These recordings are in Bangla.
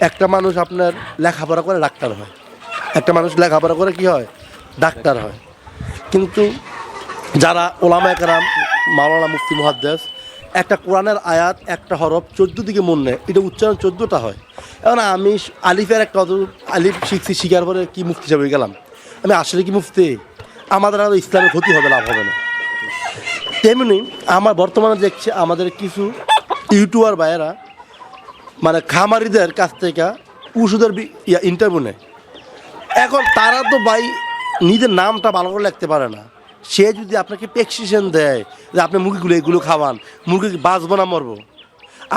একটা মানুষ আপনার লেখাপড়া করে ডাক্তার হয়। একটা মানুষ লেখাপড়া করে কি হয়? ডাক্তার হয়। কিন্তু যারা ওলামা একরাম মাওলানা মুফতি মুহাদ্দেস, একটা কোরআনের আয়াত, একটা হরফ চোদ্দ দিকে মন নেয়। এটা উচ্চারণ চোদ্দোটা হয়। এখন আমি আলিফের একটা অত আলিফ শিখছি শিকার পরে কি মুফতি হিসাবে গেলাম? আমি আসলে কি মুফতি? আমাদের আর ইসলামের ক্ষতি হবে, লাভ হবে না। তেমনি আমার বর্তমানে দেখছি আমাদের কিছু ইউটিউবার ভাইয়েরা মানে খামারিদের কাছ থেকে ওষুধের ইন্টারভিউ নেয়। এখন তারা তো ভাই নিজের নামটা ভালো করে লিখতে পারে না। সে যদি আপনাকে প্রেসক্রিপশন দেয় যে আপনি মুরগিগুলো এগুলো খাওয়ান, মুরগি বাঁচবো না, মরবো।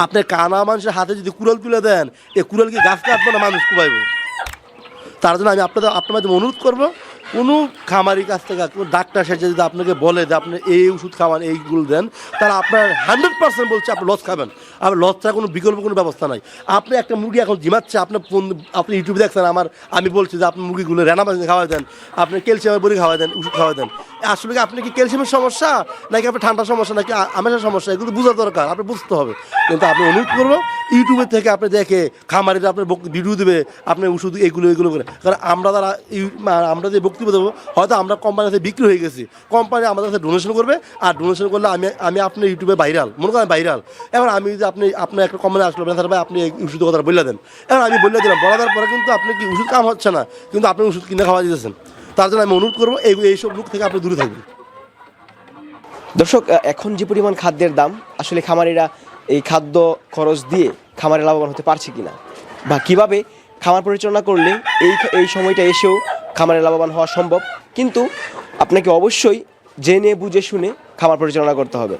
আপনি কানা মানুষের হাতে যদি কুড়াল তুলে দেন, এ কুড়াল কি গাছ কাটবো না, মানুষ কুবাইবো। তার জন্য আমি আপনাদের আপনার মাধ্যমে অনুরোধ করব কোনো খামারির কাছ থেকে কোনো ডাক্তার সাথে যদি আপনাকে বলে যে আপনি এই ওষুধ খাওয়ান, এইগুলো দেন, তাহলে আপনার হান্ড্রেড পার্সেন্ট বলছে আপনি লস খাবেন। আর লস ছাড়া কোনো বিকল্প কোনো ব্যবস্থা নাই। আপনি একটা মুরগি এখন জিমাচ্ছে আপনার ফোন- আপনি ইউটিউবে দেখছেন, আমার আমি বলছি যে আপনি মুরগিগুলো রেনা বাজিয়ে খাওয়া দেন, আপনি ক্যালসিয়ামের বড়ি খাওয়া দেন, ওষুধ খাওয়া দেন। আসলে কি আপনি কি ক্যালসিয়ামের সমস্যা? নাকি আপনার ঠান্ডার সমস্যা? নাকি আ- আমের সমস্যা? এগুলো বোঝা দরকার, আপনি বুঝতে হবে। কিন্তু আপনি অনুরোধ করব ইউটিউবের থেকে আপনি দেখে খামারিরা আপনার ভিডিও দেবে, আপনি ওষুধ এগুলো এগুলো করে। কারণ আমরা ইউ- আমরা যে বক্তব্য দেবো, হয়তো আমরা কোম্পানির কাছে বিক্রি হয়ে গেছি। কোম্পানি আমাদের কাছে ডোনেশন করবে, আর ডোনেশন করলে আমি আমি আপনার ইউটিউবে ভাইরাল মনে করেন ভাইরাল এবার আমি যদি আপনি আপনার একটা কোম্পানি আসলো স্যার ভাই, আপনি এই ওষুধের কথা বলে দেন। এবার আমি বলে দিলাম, বলে দেওয়ার পরে কিন্তু আপনি কি ওষুধ কাম হচ্ছে না, কিন্তু আপনি ওষুধ কিনে খাওয়া দিতেছেন। তার জন্য আমি অনুরোধ করব এই এইসব লোক থেকে আপনি দূরে থাকবেন। দর্শক এখন যে পরিমাণ খাদ্যের দাম আসলে খামারিরা এই খাদ্য খরচ দিয়ে খামারে লাভবান হতে পারছে কিনা বা কীভাবে খামার পরিচালনা করলে এই এই সময়টা এসেও খামারে লাভবান হওয়া সম্ভব কিন্তু আপনাকে অবশ্যই জেনে বুঝে শুনে খামার পরিচালনা করতে হবে।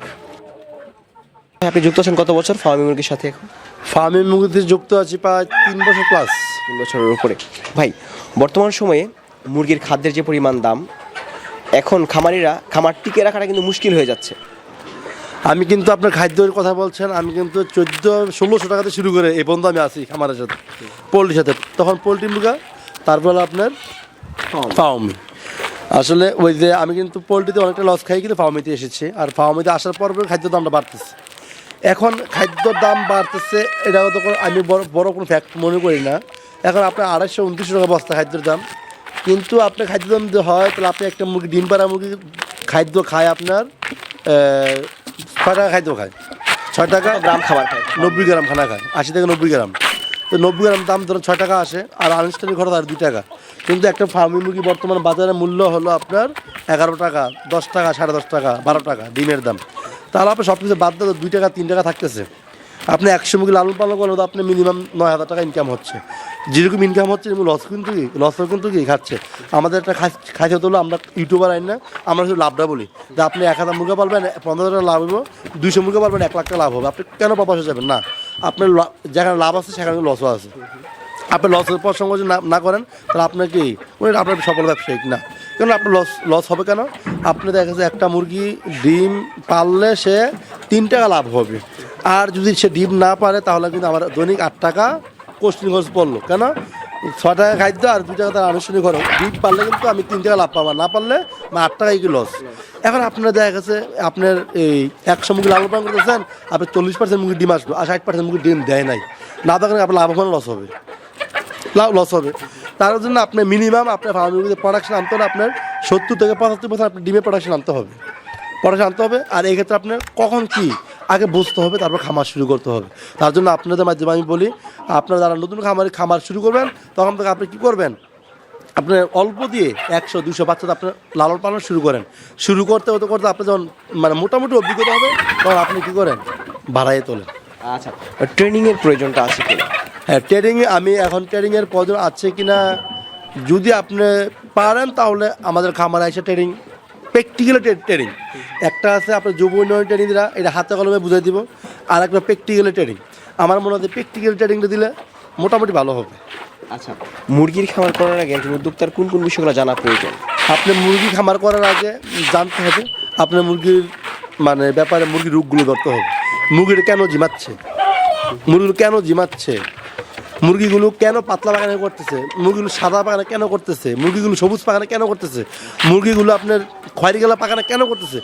আপনি যুক্ত আছেন কত বছর ফার্মি মুরগির সাথে এখন? ফার্মের মুরগিতে যুক্ত আছি প্রায় তিন বছর প্লাস তিন বছরের উপরে। ভাই বর্তমান সময়ে মুরগির খাদ্যের যে পরিমাণ দাম এখন খামারিরা খামার টিকে রাখাটা কিন্তু মুশকিল হয়ে যাচ্ছে। আমি কিন্তু আপনার খাদ্যের কথা বলছেন আমি কিন্তু চোদ্দ ষোলোশো টাকাতে শুরু করে এই পর্যন্ত আমি আছি খামারের সাথে পোলট্রির সাথে। তখন পোলট্রি মুরগা তারপর আপনার ফাউমি আসলে ওই যে আমি কিন্তু পোলট্রিতে অনেকটা লস খাই কিন্তু ফাউমিতে এসেছি আর ফাউমিতে আসার পর খাদ্য দামটা বাড়তেছে। এখন খাদ্যর দাম বাড়তেছে এটাও তো আমি বড় বড় কোনো ফ্যাক্ট মনে করি না। এখন আপনার আড়াইশো উনত্রিশশো টাকা বস্তা খাদ্যের দাম। কিন্তু আপনার খাদ্য দাম যদি হয় তাহলে আপনি একটা মুরগি ডিম পাড়া মুরগি খাদ্য খায় আপনার ছয় টাকা খাদ্য খায়। ছয় টাকা গ্রাম খাবার খায়। নব্বই গ্রাম খানা খায় আশি থেকে নব্বই গ্রাম। তো নব্বই গ্রাম দাম ধরুন ছয় টাকা আসে আর আনুষ্ঠানিক খরচ আর দুই টাকা। কিন্তু একটা ফার্মি মুরগি বর্তমান বাজারে মূল্য হলো আপনার এগারো টাকা দশ টাকা সাড়ে দশ টাকা বারো টাকা ডিমের দাম। তাহলে আপনি সব কিছু বাদ দিয়ে দুই টাকা তিন টাকা থাকতেছে। আপনি একশো মুরগি লালন পালন করলে তো আপনি মিনিমাম নয় হাজার টাকা ইনকাম হচ্ছে। যেরকম ইনকাম হচ্ছে লস কিন্তু কি, লস কিন্তু কি, খাচ্ছে। আমাদের একটা খাইতে হলো আমরা ইউটিউবার আইন না, আমরা শুধু লাভটা বলি। যে আপনি এক হাজার মুরগা পালবেন, পনেরো হাজার লাভ হব দুইশো মুরগা পালবেন, এক লাখ টাকা লাভ হবে। আপনি কেন পাপাস যাবেন? না, আপনার যেখানে লাভ আছে, সেখানে লসও আছে। আপনি লসের পর সঙ্গে যদি না করেন, তাহলে আপনার কি আপনার সফল ব্যবসায়িক না। কেন আপনার লস লস হবে কেন? আপনি দেখা যাচ্ছে একটা মুরগি ডিম পাললে সে তিন টাকা লাভ হবে। আর যদি সে ডিম না পারে, তাহলে কিন্তু আমার দৈনিক আট টাকা কোস্টিং খরচ পড়ল কেন? ছ টাকা খাদ্য আর দুই টাকা তার আনুষ্ঠানিক খরচ ডিম পারলে কিন্তু আমি তিন টাকা লাভ পাবো না পারলে আমার আট টাকাই কি লস এখন আপনার দেখা গেছে, আপনার এই একশো মুরগি লালন পালন করতেছেন আপনি চল্লিশ পার্সেন্ট মুরগি ডিম আসবে আর ষাট পার্সেন্ট মুরগি ডিম দেয় নাই। না থাকলে আপনার লাভবান লস হবে। লাভ লস হবে। তার জন্য আপনার মিনিমাম আপনার ফার্মিংতে প্রোডাকশন আনতে হলে আপনার সত্তর থেকে পঁচাত্তর পার্সেন্ট আপনার ডিমের প্রোডাকশন আনতে হবে। প্রোডাকশন আনতে হবে। আর এই ক্ষেত্রে আপনার কখন কি আগে বুঝতে হবে তারপর খামার শুরু করতে হবে। তার জন্য আপনাদের মাধ্যমে আমি বলি আপনারা যারা নতুন খামারে খামার শুরু করবেন তখন থেকে আপনি কী করবেন? আপনি অল্প দিয়ে একশো দুশো বাচ্চা আপনার লালন পালন শুরু করেন। শুরু করতে হতে করতে আপনার যখন মানে মোটামুটি অভিজ্ঞতা হবে তখন আপনি কী করেন? বাড়াইয়ে তোলেন। আচ্ছা ট্রেনিংয়ের প্রয়োজনটা আছে কিনা? হ্যাঁ ট্রেডিং আমি এখন ট্রেনিংয়ের প্রয়োজন আছে কিনা? যদি আপনি পারেন তাহলে আমাদের খামারে এসে ট্রেডিং প্র্যাকটিক্যাল ট্রেডিং একটা আছে আপনার যুব উন্নয়ন ট্রেনিংরা এটা হাতে কলমে বুঝাই দিব। আর একটা প্র্যাকটিক্যাল ট্রেডিং আমার মনে হয় প্র্যাকটিক্যাল ট্রেডিংটা দিলে মোটামুটি ভালো হবে। আচ্ছা মুরগির খামার করার আগে একজন উদ্যোক্তার কোন কোন বিষয়গুলো জানা প্রয়োজন? আপনি মুরগি খামার করার আগে জানতে হবে আপনার মুরগির মানে ব্যাপারে মুরগির রোগগুলো ধরতে হবে। মুরগির কেন জিমাচ্ছে? মুরগির কেন জিমাচ্ছে? মুরগিগুলো কেন পাতলা বাগানে করতেছে? মুরগিগুলো সাদা বাগানে কেন করতেছে? মুরগিগুলো সবুজ পাখানে কেন করতেছে? মুরগিগুলো আপনার খয়েরি গেলা কেন করতেছে?